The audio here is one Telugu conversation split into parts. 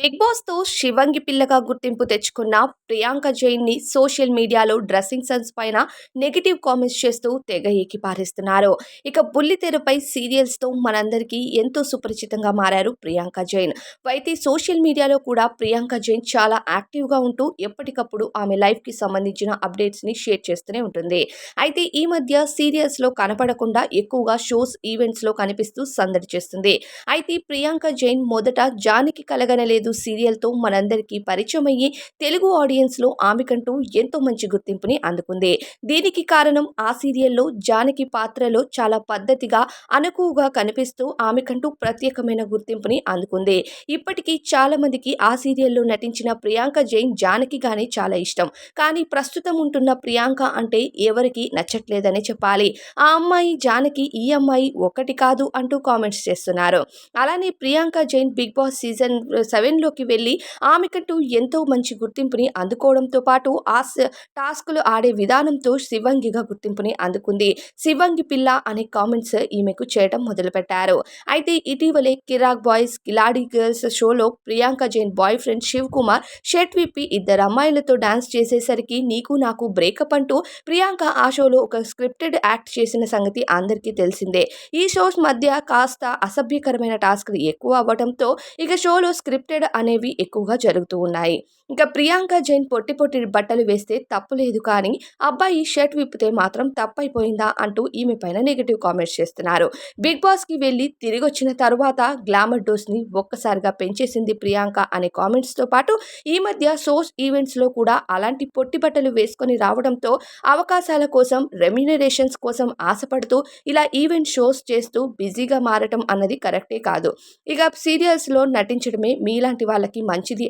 బిగ్ బాస్తో శివంగి పిల్లగా గుర్తింపు తెచ్చుకున్న ప్రియాంక జైన్ని సోషల్ మీడియాలో డ్రెస్సింగ్ సెన్స్ పైన నెగిటివ్ కామెంట్స్ చేస్తూ తెగ ఏకిపారేస్తున్నారు ఇక బుల్లితెరపై సీరియల్స్తో మనందరికీ ఎంతో సుపరిచితంగా మారారు ప్రియాంక జైన్. అయితే సోషల్ మీడియాలో కూడా ప్రియాంక జైన్ చాలా యాక్టివ్గా ఉంటూ ఎప్పటికప్పుడు ఆమె లైఫ్కి సంబంధించిన అప్డేట్స్ని షేర్ చేస్తూనే ఉంటుంది. అయితే ఈ మధ్య సీరియల్స్లో కనపడకుండా ఎక్కువగా షోస్ ఈవెంట్స్లో కనిపిస్తూ సందడి చేస్తుంది. అయితే ప్రియాంక జైన్ మొదట జానికి కలగనలేదు సీరియల్తో మనందరికీ పరిచయం అయ్యి తెలుగు ఆడియన్స్లో ఆమెకంటూ ఎంతో మంచి గుర్తింపుని అందుకుంది. దీనికి కారణం ఆ సీరియల్లో జానకి పాత్రలో చాలా పద్ధతిగా అనుకువగా కనిపిస్తూ ఆమెకంటూ ప్రత్యేకమైన గుర్తింపుని అందుకుంది. ఇప్పటికీ చాలా మందికి ఆ సీరియల్లో నటించిన ప్రియాంక జైన్ జానకి గానే చాలా ఇష్టం. కానీ ప్రస్తుతం ఉంటున్న ప్రియాంక అంటే ఎవరికి నచ్చట్లేదని చెప్పాలి. ఆ అమ్మాయి జానకి ఈ అమ్మాయి ఒకటి కాదు అంటూ కామెంట్స్ చేస్తున్నారు. అలానే Priyanka Jain Bigg Boss season seven సెవెన్లోకి వెళ్ళి ఆమెకంటూ ఎంతో మంచి గుర్తింపుని అందుకోవడంతో పాటు ఆ స- టాస్కులు ఆడే విధానంతో శివంగిగా గుర్తింపుని అందుకుంది. శివంగి పిల్ల అనే కామెంట్స్ ఈమెకు చేయడం మొదలుపెట్టారు. అయితే ఇటీవలే కిరాక్ బాయ్స్ కిలాడి గర్ల్స్ షోలో Priyanka Jain boyfriend Shiv Kumar shirt విప్పి ఇద్దరు అమ్మాయిలతో డాన్స్ చేసేసరికి నీకు నాకు బ్రేకప్ అంటూ ప్రియాంక ఆ షోలో ఒక స్క్రిప్టెడ్ యాక్ట్ చేసిన సంగతి అందరికీ తెలిసిందే. ఈ షోస్ మధ్య కాస్త అసభ్యకరమైన టాస్క్లు ఎక్కువ అవ్వడంతో ఇక షోలో స్క్రిప్టెడ్ అనేవి ఎక్కువగా జరుగుతూ ఉన్నాయి. ఇంకా ప్రియాంక జైన్ పొట్టి పొట్టి బట్టలు వేస్తే తప్పు లేదు కానీ అబ్బాయి షర్ట్ విప్పితే మాత్రం తప్పైపోయిందా అంటూ ఈమె పైన నెగిటివ్ కామెంట్స్ చేస్తున్నారు. బిగ్ బాస్కి వెళ్ళి తిరిగి వచ్చిన తర్వాత గ్లామర్ డోస్ని ఒక్కసారిగా పెంచేసింది ప్రియాంక అనే కామెంట్స్తో పాటు ఈ మధ్య సోర్స్ ఈవెంట్స్లో కూడా అలాంటి పొట్టి బట్టలు వేసుకొని రావడంతో అవకాశాల కోసం రెమ్యునరేషన్స్ కోసం ఆశపడుతూ ఇలా ఈవెంట్ షోస్ చేస్తూ బిజీగా మారటం అన్నది కరెక్టే కాదు. ఇక సీరియల్స్లో నటించడమే మీలా మీలాంటి వాళ్ళకి మంచిది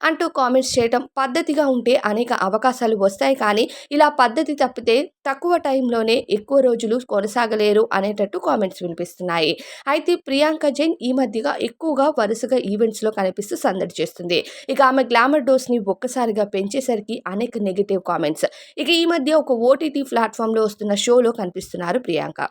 అంటూ కామెంట్స్ చేయటం పద్ధతిగా ఉంటే అనేక అవకాశాలు వస్తాయి. కానీ ఇలా పద్ధతి తప్పితే తక్కువ టైంలోనే ఎక్కువ రోజులు కొనసాగలేరు అనేటట్టు కామెంట్స్ వినిపిస్తున్నాయి. అయితే ప్రియాంక జైన్ ఈ మధ్యగా ఎక్కువగా వరుసగా ఈవెంట్స్లో కనిపిస్తూ సందడి చేస్తుంది. ఇక ఆమె గ్లామర్ డోస్ని ఒక్కసారిగా పెంచేసరికి అనేక నెగిటివ్ కామెంట్స్. ఇక ఈ మధ్య ఒక ఓటీటీ ప్లాట్ఫామ్లో వస్తున్న షోలో కనిపిస్తున్నారు ప్రియాంక.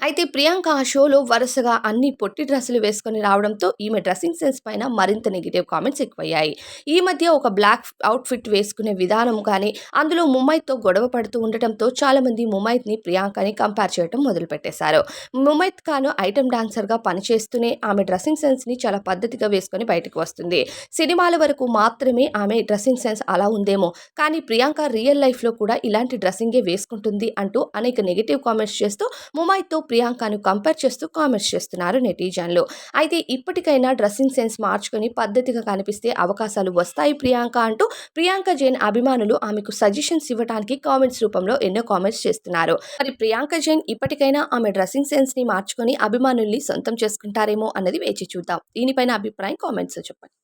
అయితే ప్రియాంక ఆ షోలో వరుసగా అన్ని పొట్టి డ్రెస్సులు వేసుకొని రావడంతో ఈమె డ్రెస్సింగ్ సెన్స్ పైన మరింత నెగిటివ్ కామెంట్స్ ఎక్కువయ్యాయి. ఈ మధ్య ఒక బ్లాక్ అవుట్ఫిట్ వేసుకునే విధానం కానీ అందులో ముమ్మైత్తో గొడవ పడుతూ ఉండటంతో చాలామంది ముమ్మైత్ని ప్రియాంకని కంపేర్ చేయడం మొదలుపెట్టేశారు. ముమ్మైత్ ఖాన్ ఐటమ్ డాన్సర్గా పనిచేస్తూనే ఆమె డ్రెస్సింగ్ సెన్స్ని చాలా పద్ధతిగా వేసుకొని బయటకు వస్తుంది. సినిమాల వరకు మాత్రమే ఆమె డ్రెస్సింగ్ సెన్స్ అలా ఉందేమో కానీ ప్రియాంక రియల్ లైఫ్లో కూడా ఇలాంటి డ్రెస్సింగే వేసుకుంటుంది అంటూ అనేక నెగిటివ్ కామెంట్స్ చేస్తూ ముమ్మైతో ప్రియాంకను కంపేర్ చేస్తూ కామెంట్స్ చేస్తున్నారు నెటిజన్లు. అయితే ఇప్పటికైనా డ్రెస్సింగ్ సెన్స్ మార్చుకుని పద్ధతిగా కనిపిస్తే అవకాశాలు వస్తాయి ప్రియాంక అంటూ ప్రియాంక జైన్ అభిమానులు ఆమెకు సజెషన్స్ ఇవ్వడానికి కామెంట్స్ రూపంలో ఎన్నో కామెంట్స్ చేస్తున్నారు. మరి ప్రియాంక జైన్ ఇప్పటికైనా ఆమె డ్రెస్సింగ్ సెన్స్ని మార్చుకొని అభిమానుల్ని సొంతం చేసుకుంటారేమో అన్నది వేచి చూద్దాం. దీనిపైన అభిప్రాయం కామెంట్స్ చెప్పండి.